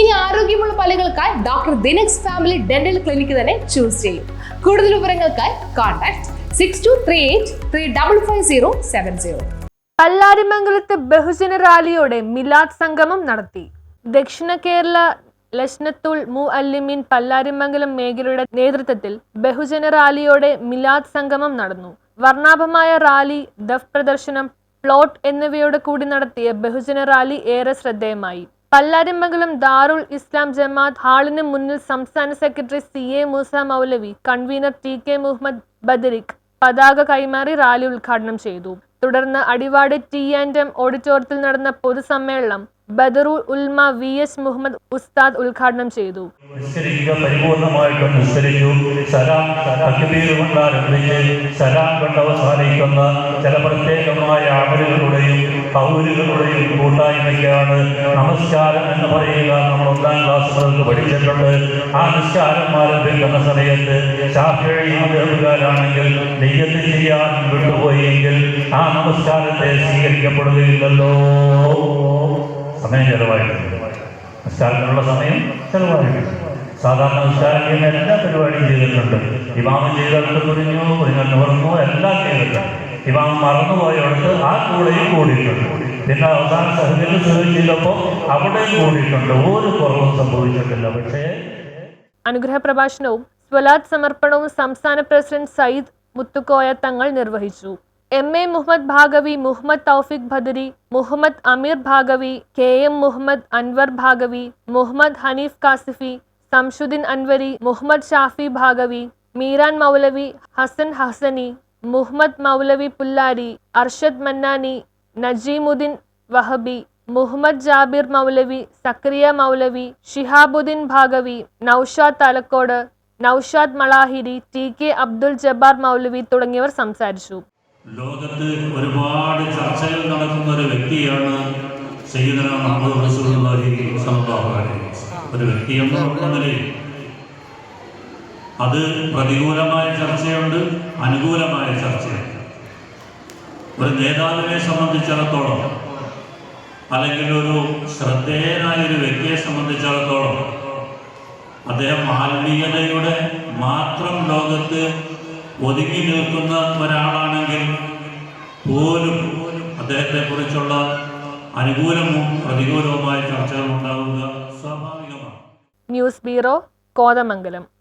ഇനി ആരോഗ്യമുള്ള പല്ലുകൾക്കായി ഡോക്ടർ ദിനക്സ് ഫാമിലി ഡെന്റൽ ക്ലിനിക്ക് തന്നെ ചൂസ് ചെയ്യും. കൂടുതൽ വിവരങ്ങൾക്കായി contact six two three eight three double five zero seven zero പല്ലാരിമംഗലത്ത് ബഹുജന റാലിയോടെ മിലാദ് സംഗമം നടത്തി. ദക്ഷിണ കേരള ലഷ്നത്തുൽ മു അല്ലിമീൻ പല്ലാരിമംഗലം മേഖലയുടെ നേതൃത്വത്തിൽ ബഹുജന റാലിയോടെ മിലാദ് സംഗമം നടന്നു. വർണാഭമായ റാലി ദഫ് പ്രദർശനം പ്ലോട്ട് എന്നിവയോട് കൂടി നടത്തിയ ബഹുജന റാലി ഏറെ ശ്രദ്ധേയമായി. പല്ലാരിമംഗലം ദാറുൽ ഇസ്ലാം ജമാഅത്ത് ഹാളിന് മുന്നിൽ സംസ്ഥാന secretary C A Moosa Moulavi convener T K Muhammad Badriq പതാക കൈമാറി റാലി ഉദ്ഘാടനം ചെയ്തു. തുടർന്ന് അടിവാട് ടി ആൻഡ് എം ഓഡിറ്റോറിയത്തിൽ നടന്ന പൊതുസമ്മേളനം ബദറുൽ ഉൽമ വി എസ് മുഹമ്മദ് ഉസ്താദ് ഉദ്ഘാടനം ചെയ്തു. പരിപൂർണമായിട്ടും സലാം സലാം കൂട്ടായ്മയ്ക്കാണ് നമസ്കാരം എന്ന് പറയുക നമ്മൾ ഒന്നാം ക്ലാസ് മുതൽ പഠിച്ചിട്ടുണ്ട്. ആ നിസ്കാരം ആരംഭിക്കുന്ന സമയത്ത് ശാസ്ത്രീയകാരാണെങ്കിൽ നെയ്യത്ത് ചെയ്യാൻ വിട്ടുപോയെങ്കിൽ ആ നമസ്കാരത്തെ സ്വീകരിക്കപ്പെടുകയില്ലല്ലോ. സമയം ചെലവായിട്ടുണ്ട്. നിസ്കാരത്തിനുള്ള സമയം ചെലവായിട്ടുണ്ട്. സാധാരണ നിസ്കാരം എല്ലാ പരിപാടിയും ചെയ്തിട്ടുണ്ട്. ഇമാമം ചെയ്തിട്ട് കുറിഞ്ഞു കുറിഞ്ഞു നിവർന്നു എല്ലാം ചെയ്തിട്ടുണ്ട്. ഇമാമം മറന്നുപോയടുത്ത് ആ കൂടെയും കൂടിയിട്ടുണ്ട്. പിന്നെ അവസാന സഹകരണം സുഖം ചെയ്തപ്പോൾ അവിടെയും കൂടിയിട്ടുണ്ട്. ഒരു കുറവും സംഭവിച്ചിട്ടില്ല. പക്ഷേ അനുഗ്രഹ പ്രഭാഷണവും സ്വലാത്ത് സമർപ്പണവും സംസ്ഥാന പ്രസിഡന്റ് സയ്യിദ് മുത്തുക്കോയ തങ്ങൾ നിർവഹിച്ചു. M A Muhammad Bhagavi Muhammad Thoufiq Badari Muhammad Ameer Bhagavi K M Muhammad Anwar Bhagavi Muhammad Hanif Kasifi Shamsuddin Anwari Muhammad Shafi Bhagavi Meeran Moulavi Hasan Hasani Muhammad Moulavi Pullari Arshad Mannani Najeemuddin Wahabi Muhammad Jabir Moulavi Zakariya Moulavi Shihabuddin Bhagavi Noushad Thalakode Noushad Malahiri T K Abdul Jabbar Moulavi തുടങ്ങിയവർ സംസാരിച്ചു. ലോകത്ത് ഒരുപാട് ചർച്ചകൾ നടക്കുന്ന ഒരു വ്യക്തിയാണ് റസൂലുള്ളാഹി അലൈഹി. ഒരു വ്യക്തി അത് പ്രതികൂലമായ ചർച്ചയുണ്ട് അനുകൂലമായ ചർച്ചയുണ്ട് ഒരു നേതാവിനെ സംബന്ധിച്ചിടത്തോളം അല്ലെങ്കിൽ ഒരു ശ്രദ്ധേയനായ ഒരു വ്യക്തിയെ സംബന്ധിച്ചിടത്തോളം അദ്ദേഹം ആത്മീയതയുടെ മാത്രം ലോകത്ത് ഒതുങ്ങി നിൽക്കുന്ന ഒരാളാണെങ്കിൽ പോലും അദ്ദേഹത്തെ കുറിച്ചുള്ള അനുകൂലവും പ്രതികൂലവുമായ ചർച്ചകൾ ഉണ്ടാവുക സ്വാഭാവികമാണ്. News bureau Kothamangalam.